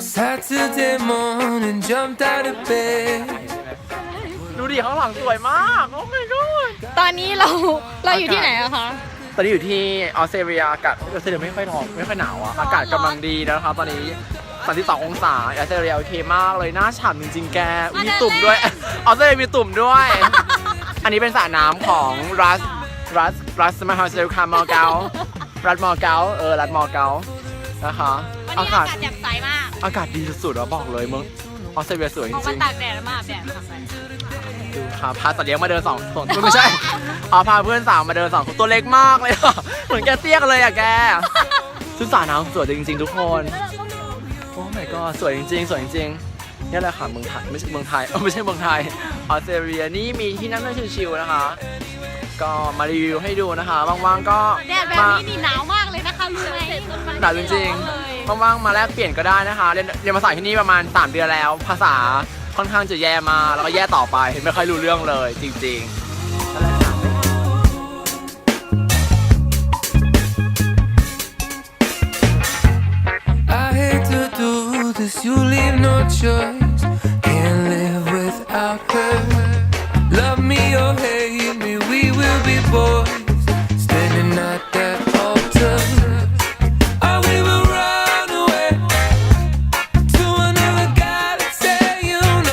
Saturday morning, jumped out of bed. ดูดิข้างหลังสวยมาก โอ้ my god ตอนนี้เราเราอยู่ที่ไหนอะคะ ตอนนี้อยู่ที่ออสเตรเลียอากาศออสเตรเลียไม่ค่อยร้อนไม่ค่อยหนาวอะอากาศกำลังดีนะครับตอนนี้32องศาออสเตรเลียโอเคมากเลยน่าฉ่ำจริงๆแกมีตุ่มด้วยออสเตรเลียมีตุ่มด้วย อันนี้เป็นสระน้ำของรัสรัสรัสมหาสมุทรคามอเการัฐมอเกาเออรัฐมอเกา นะคะ วันอานี้กาอาศกาศแจ่มใสมากอากาศดีสุดๆแล้วบอกเลยมึงออสเตรเลียสวยจออกมาริงตากแดดมากแดดค่ะๆดูค่ะพาสัตว์เลี้ยงมาเดินสองสองไม่ใช่เอาพาเพื่อนสาวมาเดินสองคนตัวเล็กมากเลยอะเหมือนแกเตี้ยกันเลยอะแกชุดสระน้ำสวยจริง ๆ ทุกคน โอ้ my god สวยจริงๆ สวยจริงๆนี่แหละค่ะเมืองไทยไม่ใช่เมืองไทยเออไม่ใช่เมืองไทยออสเตรเลียนี่มีที่นั่งเล่นชิลๆนะคะ ก็มารีวิวให้ดูนะคะว่างๆก็แดดแบบมานี้นี่หนาว หนาจริงๆว่างๆมาแลกเปลี่ยนก็ได้นะคะเรียนเรียนภาษาที่นี่ประมาณ 3 เดือนแล้ว ภาษาค่อนข้างจะแย่มาแล้วก็แย่ต่อไปไม่ค่อยรู้เรื่องเลยจริง ๆ